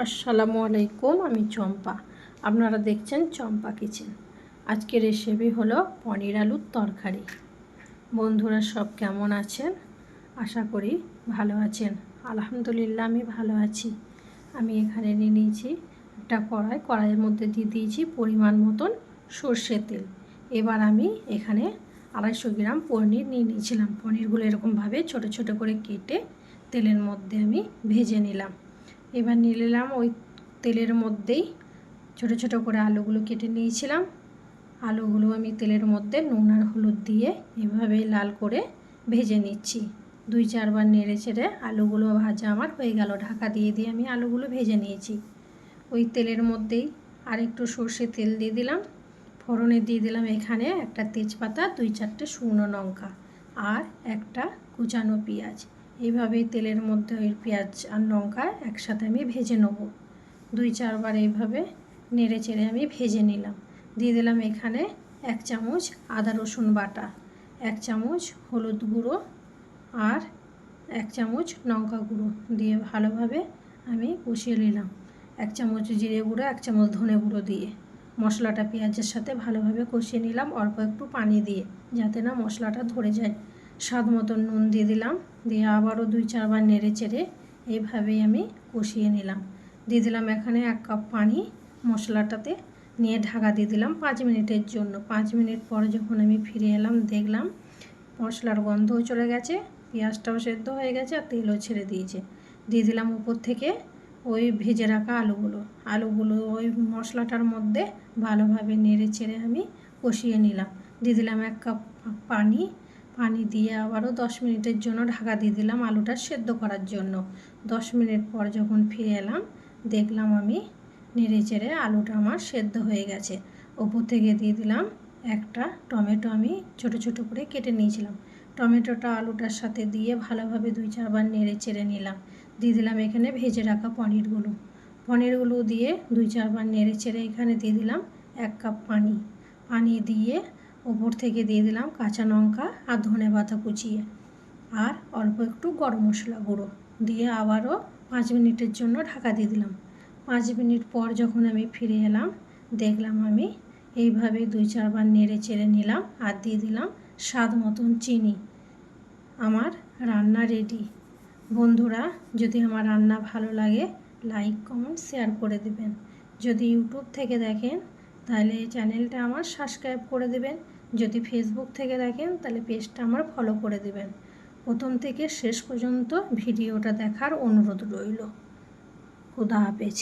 আসসালামু আলাইকুম, আমি চম্পা। আপনারা দেখছেন চম্পা কিচেন। আজকের রেসিপি হলো পনির আলুর তরকারি। বন্ধুরা সব কেমন আছেন? আশা করি ভালো আছেন। আলহামদুলিল্লাহ, আমি ভালো আছি। আমি এখানে নিয়ে নিয়েছি একটা কড়াই। কড়াইয়ের মধ্যে দিয়ে দিয়েছি পরিমাণ মতন সর্ষে তেল। এবার আমি এখানে আড়াইশো গ্রাম পনির নিয়ে নিয়েছিলাম। পনিরগুলো এরকমভাবে ছোট ছোট করে কেটে তেলের মধ্যে আমি ভেজে নিলাম। এবার নিয়ে নিলাম ওই তেলের মধ্যেই ছোট ছোট করে আলুগুলো কেটে নিয়েছিলাম। আলুগুলো আমি তেলের মধ্যে নুন আর হলুদ দিয়ে এভাবে লাল করে ভেজে নিচ্ছি। দুই চারবার নেড়ে চেড়ে আলুগুলো ভাজা আমার হয়ে গেল। ঢাকা দিয়ে দিয়ে আমি আলুগুলো ভেজে নিয়েছি। ওই তেলের মধ্যেই আর একটু সর্ষে তেল দিয়ে দিলাম। ফোড়নে দিয়ে দিলাম এখানে একটা তেজপাতা, দুই চারটে শুকনো লঙ্কা আর একটা কুচানো পেঁয়াজ। এইভাবেই তেলের মধ্যে ওই পেঁয়াজ আর লঙ্কা একসাথে আমি ভেজে নেব। দুই চারবার এইভাবে নেড়ে চেড়ে আমি ভেজে নিলাম। দিয়ে দিলাম এখানে এক চামচ আদা রসুন বাটা, এক চামচ হলুদ গুঁড়ো আর এক চামচ লঙ্কা গুঁড়ো দিয়ে ভালোভাবে আমি কষিয়ে নিলাম। এক চামচ জিরে গুঁড়ো, এক চামচ ধনে গুঁড়ো দিয়ে। মশলাটা পেঁয়াজের সাথে ভালোভাবে কষিয়ে নিলাম অল্প একটু পানি দিয়ে, যাতে না মশলাটা ধরে যায়। স্বাদ মতন নুন দিয়ে দিলাম। দিয়ে আবারও দুই, চারবার নেড়ে চেড়ে এইভাবেই আমি কষিয়ে নিলাম। দিয়ে দিলাম এখানে এক কাপ পানি মশলাটাতে। নিয়ে ঢাকা দিয়ে দিলাম পাঁচ মিনিটের জন্য। পাঁচ মিনিট পরে যখন আমি ফিরে এলাম, দেখলাম মশলার গন্ধও চলে গেছে, পেঁয়াজটাও সেদ্ধ হয়ে গেছে আর তেলও ছেড়ে দিয়েছে। দিয়ে দিলাম উপর থেকে ওই ভেজে রাখা আলুগুলো। আলুগুলো ওই মশলাটার মধ্যে ভালোভাবে নেড়ে চেড়ে আমি কষিয়ে নিলাম। দিয়ে দিলাম এক কাপ পানি পানি দিয়ে আবারও দশ মিনিটের জন্য ঢাকা দিয়ে দিলাম আলুটা সেদ্ধ করার জন্য। দশ মিনিট পর যখন ফিরে এলাম, দেখলাম আমি নেড়ে চেড়ে আলুটা আমার সেদ্ধ হয়ে গেছে। ওপর থেকে দিয়ে দিলাম একটা টমেটো আমি ছোট ছোট করে কেটে নিয়েছিলাম। টমেটোটা আলুটার সাথে দিয়ে ভালোভাবে দুই চারবার নেড়ে চেড়ে নিলাম। দিয়ে দিলাম এখানে ভেজে রাখা পনিরগুলো। পনিরগুলো দিয়ে দুই চারবার নেড়ে চেড়ে এখানে দিয়ে দিলাম এক কাপ পানি। পানি দিয়ে ওপর থেকে দিয়ে দিলাম কাঁচা লঙ্কা আর ধনে পাতা কুচিয়ে। আর অল্প একটু গরম মশলা গুঁড়ো। দিয়ে আবারও পাঁচ মিনিটের জন্য ঢাকা দিয়ে দিলাম। পাঁচ মিনিট পর যখন আমি ফিরে এলাম, দেখলাম আমি এইভাবে দুই চারবার নেড়ে চেড়ে নিলাম আর দিয়ে দিলাম স্বাদ মতন চিনি। আমার রান্না রেডি বন্ধুরা, যদি আমার রান্না ভালো লাগে লাইক কমেন্ট শেয়ার করে দেবেন। যদি ইউটিউব থেকে দেখেন তাহলে এই চ্যানেলটা আমার সাবস্ক্রাইব করে দেবেন। যদি ফেসবুক থেকে দেখেন, তাহলে পেজটা আমার ফলো করে দেবেন। প্রথম থেকে শেষ পর্যন্ত ভিডিওটা দেখার অনুরোধ রইল। খুদা হাফেজ।